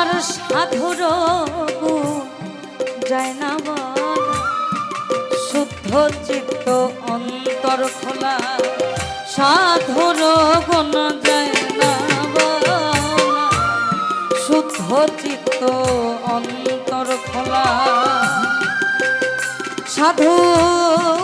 আমার সাধুর যায় না শুদ্ধ চিত্ত অন্তর খোলা সাধুর গুণ যায় না শুদ্ধ চিত্ত অন্তর খোলা সাধুর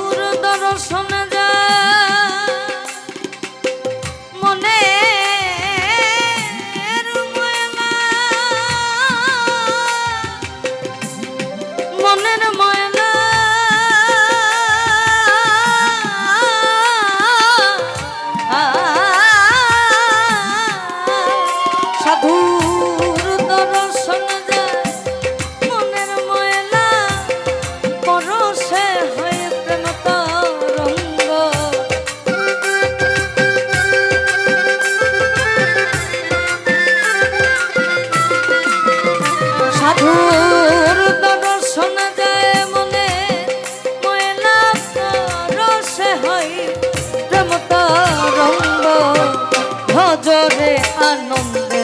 ভজরে আনন্দের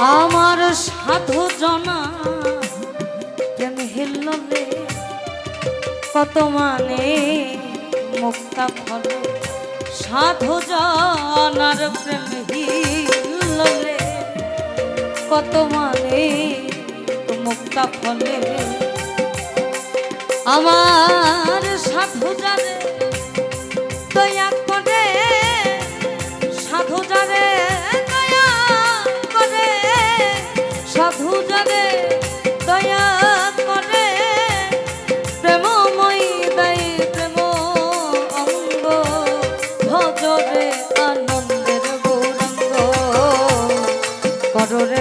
আমার সাধু জনা। প্রেম হিল্ললে কত মানে মুক্তা ফল। সাধু জনার প্রেম হিল্ললে কত মানে মুক্তা ফলে। আমার সাধু জানে, দয়া কররে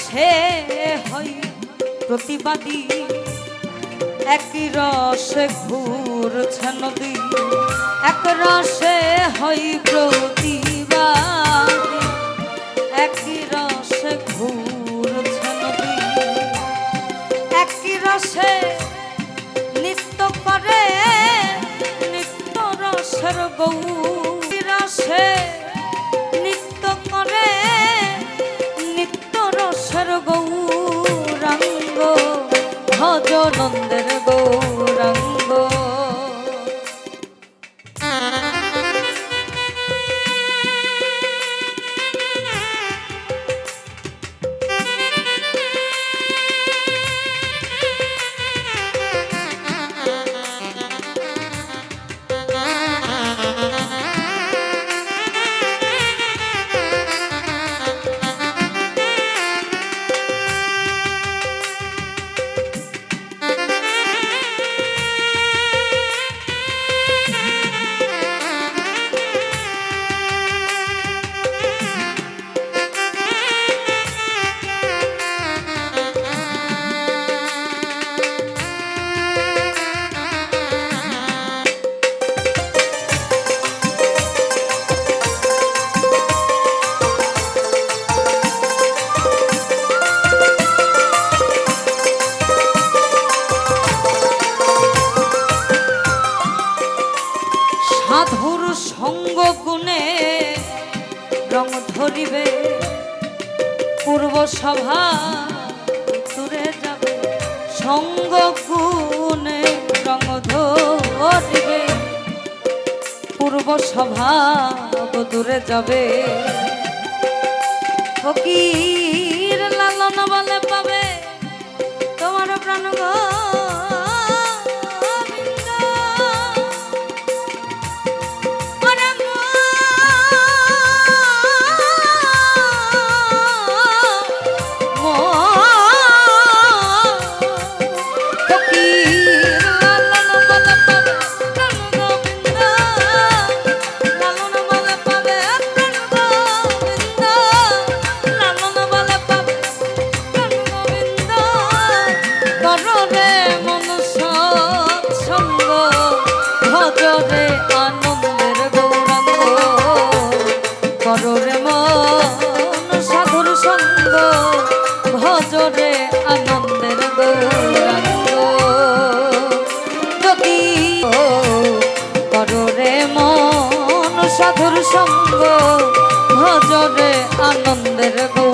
সে হয় প্রতিবাদী। এক রসে ঘুরছে নদী, এক রসে হই প্রতিবাদী। এক রসে ঘুরছে নদী, এক রসে নিত্য করে, নিত্য রসের গৌ রসে সঙ্গ গুণে রঙ ধরিবে। পূর্ব স্বভাব দূরে যাবে। ফকির সঙ্গ ভজনে আনন্দের গো।